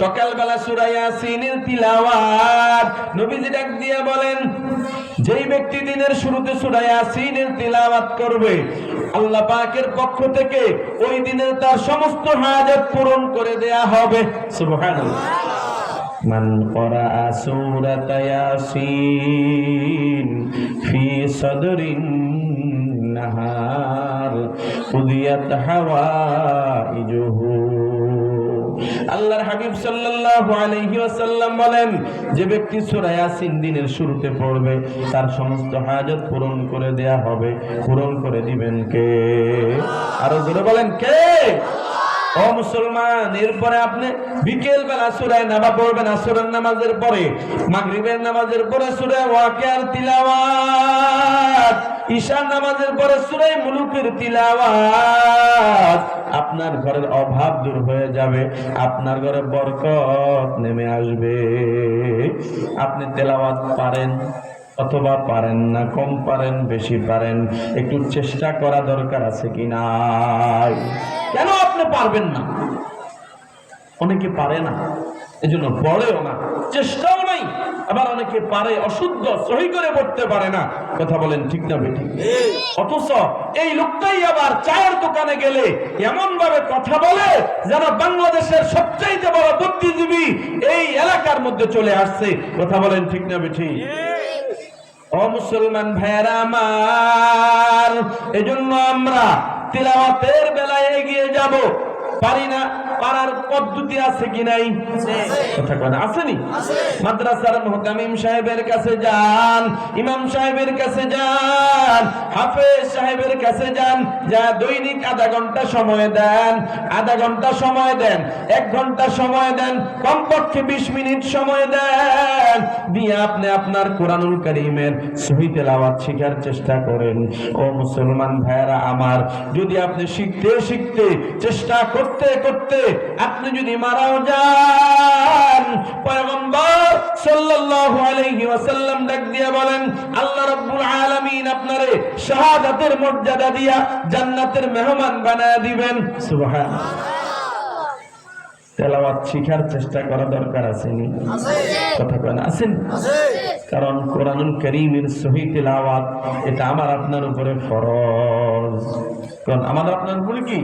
সকালবেলা সূরা ইয়াসিনের তিলাওয়াত নবীজি ডাক দিয়ে বলেন যেই ব্যক্তি দিনের শুরুতে সূরা ইয়াসিনের তিলাওয়াত করবে আল্লাহ পাকের পক্ষ থেকে ওই দিনের তার সমস্ত হাজত পূরণ করে দেয়া হবে সুবহানাল্লাহ من قرأ سورة ياسين في صدر النهار قضيت حوائجه আল্লাহর হাবিব সাল্লাল্লাহু আলাইহি ওয়াসাল্লাম বলেন, যে ব্যক্তি সূরা ইয়াসিন দিনের শুরুতে পড়বে, তার সমস্ত হাজত পূরণ করে দেয়া হবে। পূরণ করে দিবেন কে? আরও জোরে বলেন, কে? ও মুসলমান, এরপরে আপনি বিকেল বেলা সুরায় নামা পড়বেন আসরের নামাজের পরে, মাগরিবের নামাজের পরে সুরায় ওয়াকিয়ার তিলাওয়াত, ঈশার নামাজের পরে সুরায় মুলুকের তিলাওয়াত। আপনার ঘরের অভাব দূর হয়ে যাবে, আপনার ঘরে বরকত নেমে আসবে। আপনি তেলাওয়াত পারেন অথবা পারেন না, কম পারেন, বেশি পারেন, একটু চেষ্টা করা দরকার আছে কি নাই? কেন আপনি পারবেন না? অনেকে পারে না, এজন্য পড়েও না, চেষ্টাও নাই। আবার অনেকে পারে অশুদ্ধ, সহি করে পড়তে পারে না। কথা বলেন ঠিক না বেটি অথচ এই লোকটাই আবার চায়ের দোকানে গেলে এমন ভাবে কথা বলে যেন বাংলাদেশের সবচাইতে বড় বুদ্ধিজীবী এই এলাকার মধ্যে চলে আসছে। কথা বলেন ঠিক না বেটি ও মুসলমান ভাইয়ারা আমার, এজন্য আমরা তিলাওয়াতের বেলায় এগিয়ে যাব। পারি না পারার পদ্ধতি আছে কি নাই? কথা আসেনি? মাদ্রাসার মুহতামিম সাহেবের কাছে যান ইমাম সাহেবের কাছে যান হাফেজ সাহেবের কাছে যান যা দৈনিক আধা ঘণ্টা সময় দেন আধা ঘণ্টা সময় দেন এক ঘণ্টা সময় দেন কমপক্ষে বিশ মিনিট সময় দেন। দিয়ে আপনি আপনার কোরআনুল করিমের সহি তেলাওয়াত শেখার চেষ্টা করেন। ও মুসলমান ভাইয়েরা আমার, যদি আপনি শিখতে শিখতে চেষ্টা করতে করতে আপনি যদি মারাও যান, পয়গম্বর সাল্লাল্লাহু আলাইহি ওয়াসাল্লাম ডাক দিয়ে বলেন, আল্লাহ রাব্বুল আলামিন আপনারে শাহাদাতের মর্যাদা দিয়া জান্নাতের মেহমান বানায় দিবেন। সুবহানাল্লাহ। তেলাওয়াত শিখার চেষ্টা করা দরকার আসেনি। কথা কেন আছেন? কারণ কোরআনুল করিমের সহি তেলাওয়াত এটা আমার আপনার উপরে ফরজ। কারণ আমার আপনার উপরে কি?